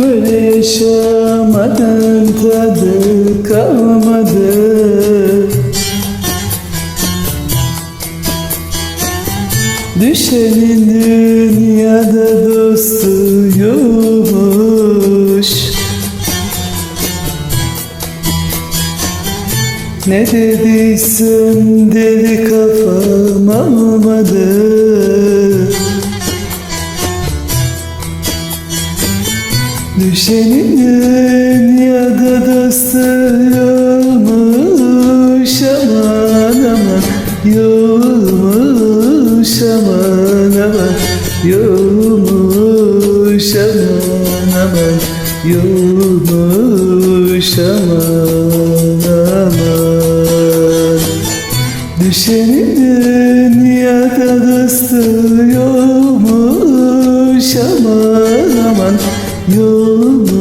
Böyle yaşamadan tadı kalmadı. Düşenin dünyada dostu yokmuş. Ne dediysem deli kafam almadı Düşenin dünyada dostu yokmuş aman aman. Yokmuş aman aman. Yokmuş aman aman. Yokmuş aman aman. Düşenin dünyada dostu yokmuş aman aman Yokmuş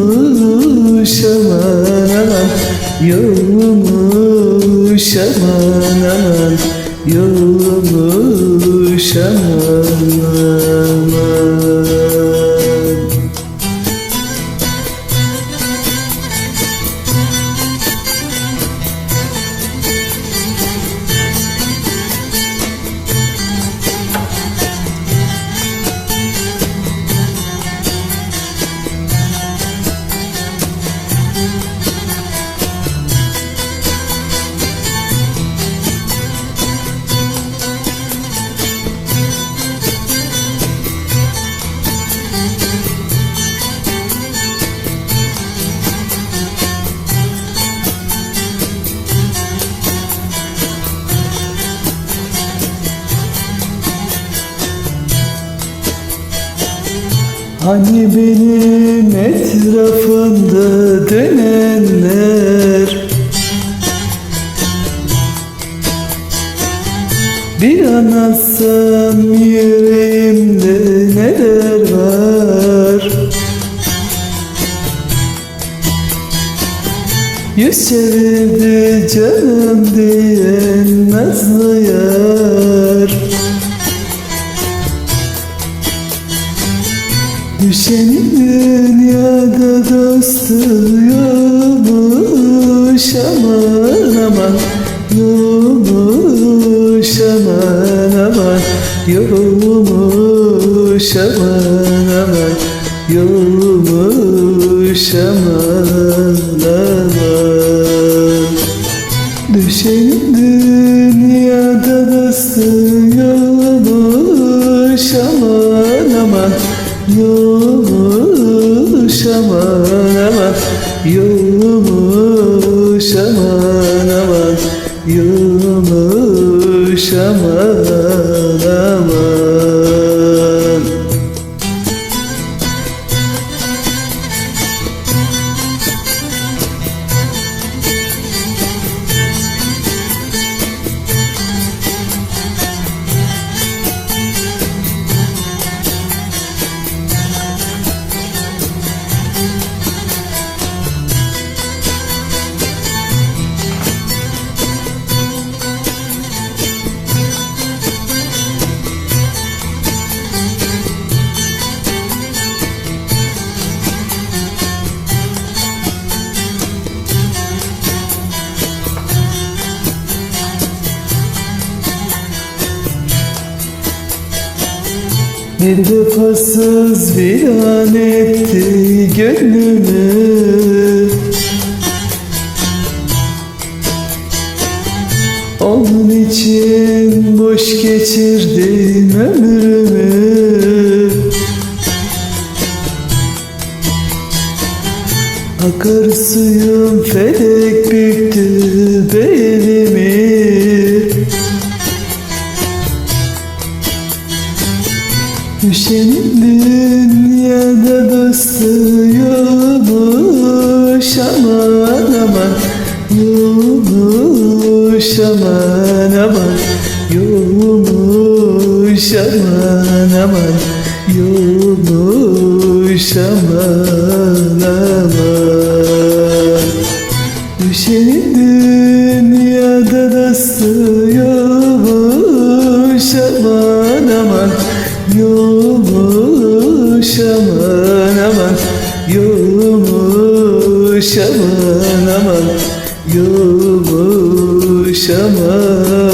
aman aman aman aman aman Hani benim etrafımda dönenler? Bir anlatsam yüreğimde neler var? Yüz çevirdi canım diyen nazlı yar Düşenin dünyada dostu yokmuş aman aman. Yokmuş aman aman. Yokmuş aman aman. Yokmuş aman aman. Düşenin dünyada dostu yokmuş aman Yokmuş aman aman Yokmuş aman aman Yokmuş aman aman Bir vefasız bir an etti gönlümü Onun için boş geçirdim ömrümü. Akar suyum felek büktü belimi Düşenin dünyada dostu yokmuş aman aman. Yokmuş aman aman. Yokmuş aman aman. Yokmuş aman aman. Düşenin dünyada dostu yokmuş aman aman Yumuş aman aman Yumuş aman aman Yumuş aman